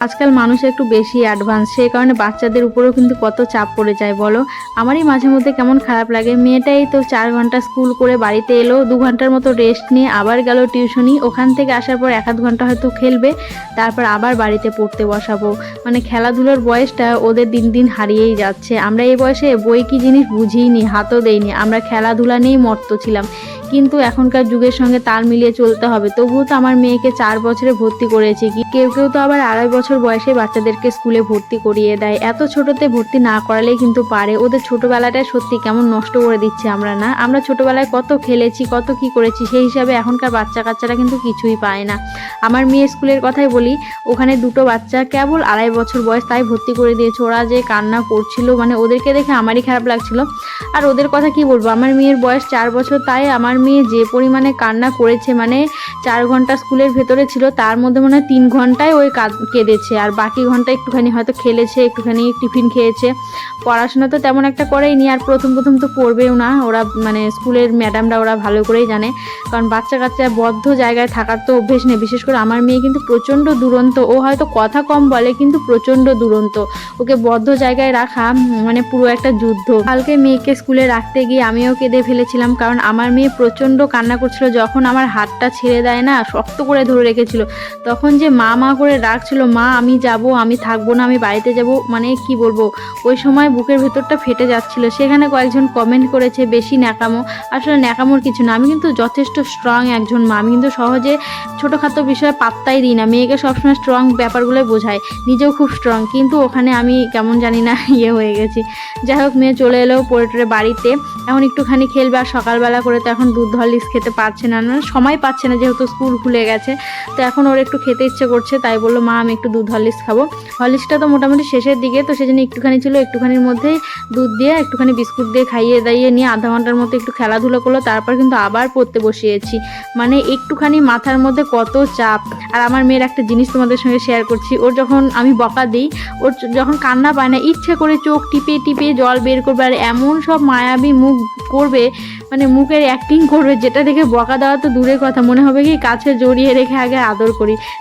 আজকাল মানুষ একটু বেশি অ্যাডভান্স সেই কারণে বাচ্চাদের উপরেও কিন্তু কত চাপ পড়ে যায়, বলো। আমারই মাঝে মধ্যে কেমন খারাপ লাগে, মেয়েটাই তো চার ঘণ্টা স্কুল করে বাড়িতে এলো, দু ঘণ্টার মতো রেস্ট নিয়ে আবার গেল টিউশনি ওখান থেকে আসার পর এক আধ ঘণ্টা হয়তো খেলবে, তারপর আবার বাড়িতে পড়তে বসাবো। মানে খেলাধুলোর বয়সটা ওদের দিন দিন হারিয়েই যাচ্ছে। আমরা এই বয়সে বই কি জিনিস বুঝিনি হাতও দেইনি, আমরা খেলাধুলা নিয়েই মত্ত ছিলাম। কিন্তু এখনকার যুগের সঙ্গে তাল মিলিয়ে চলতে হবে। তবুও তো আমার মেয়েকে চার বছরে ভর্তি করেছি। কি কেউ কেউ তো আবার আড়াই বছর বয়সে বাচ্চাদেরকে স্কুলে ভর্তি করিয়ে দেয়। এত ছোটতে ভর্তি না করালেই কিন্তু পারে। ওদের ছোটবেলাটা সত্যি কেমন নষ্ট করে দিচ্ছে আমরা না? আমরা ছোটবেলায় কত খেলেছি, কত কি করেছি, সেই হিসাবে এখনকার বাচ্চা কাচ্চারা কিন্তু কিছুই পায় না। আমার মেয়ে স্কুলের কথাই বলি, ওখানে দুটো বাচ্চা কেবল আড়াই বছর বয়স তাই ভর্তি করে দিয়েছে। ওরা যে কান্না করছিল মানে ওদেরকে দেখে আমারই খারাপ লাগছিল। আর ওদের কথা কি বলব? আমার মেয়ের বয়স চার বছর, তাই আমার মেয়ে যে পরিমাণে কান্না করেছে মানে চার ঘণ্টা স্কুলের ভেতরে ছিল, তার মধ্যে মনে হয় তিন ঘন্টায় ওই কাঁদ- কেঁদেছে। আর বাকি ঘণ্টা একটুখানি হয়তো খেলেছে, একটুখানি টিফিন খেয়েছে। পড়াশোনা তো তেমন একটা করেইনি, আর প্রথম প্রথম তো পড়বেও না। ওরা মানে স্কুলের ম্যাডামরা ওরা ভালো করেই জানে। কারণ বাচ্চা কাচ্চা বদ্ধ জায়গায় থাকার তো অভ্যেস নেই। বিশেষ করে আমার মেয়ে কিন্তু প্রচণ্ড দুরন্ত। ও হয়তো কথা কম বলে, কিন্তু প্রচণ্ড দুরন্ত। ওকে বদ্ধ জায়গায় রাখা মানে পুরো একটা যুদ্ধ। কালকে মেয়েকে স্কুলে রাখতে গিয়ে আমিও কেঁদে ফেলেছিলাম, কারণ আমার মেয়ে প্রচণ্ড কান্না করছিল, যখন আমার হাতটা ছেড়ে দেয় না, শক্ত করে ধরে রেখেছিল। তখন যে মা মা করে ডাকছিল, মা, আমি যাব, আমি থাকব না, আমি বাড়িতে যাব মানে কি বলব? ওই সময় বুকের ভেতরটা ফেটে যাচ্ছিল। সেখানে কয়েকজন কমেন্ট করেছে, বেশি ন্যাকামো। আসলে ন্যাকামোর কিছু না, আমি কিন্তু যথেষ্ট স্ট্রং একজন মা। আমি কিন্তু সহজে ছোটোখাটো বিষয়ে পাত্তাই দিই না। মেয়েকে সবসময় স্ট্রং ব্যাপারগুলোই বোঝায়, নিজেও খুব স্ট্রং কিন্তু ওখানে আমি কেমন জানি না ইয়ে হয়ে গেছি। যাই হোক, মেয়ে চলে এলো পড়ে টরে বাড়িতে। এখন একটুখানি খেলবে, আর সকালবেলা করে তো এখন দুধ হরলিক্স খেতে পারছে না মানে সময় পাচ্ছে না যেহেতু স্কুল খুলে গেছে। তো এখন ওর একটু খেতে ইচ্ছে করছে, তাই বলল, মা, আমি একটু দুধ হরলিক্স খাব। হরলিক্সটা তো মোটামুটি শেষের দিকে, তো সেজন্য একটুখানি ছিল, একটুখানির মধ্যেই দুধ দিয়ে একটুখানি বিস্কুট দিয়ে খাইয়ে দাইয়ে নিয়ে আধা ঘণ্টার মতো একটু খেলাধুলো করল, তারপর কিন্তু আবার পড়তে বসিয়েছি। মানে একটুখানি মাথার মধ্যে কত চাপ। আর আমার মেয়ের একটা জিনিস তোমাদের সঙ্গে শেয়ার করছি, ওর যখন আমি বকা দিই, ওর যখন কান্না পায় না, ইচ্ছে করে চোখ টিপে টিপে জল বের করবে, আর এমন সব মায়াবী মুখ করবে মানে মুখের অ্যাক্টিং করবে, যেটা দেখে বকা দেওয়া তো দূরের কথা। মনে হবে কি, কাছে জড়িয়ে রেখে আগে আদর করি।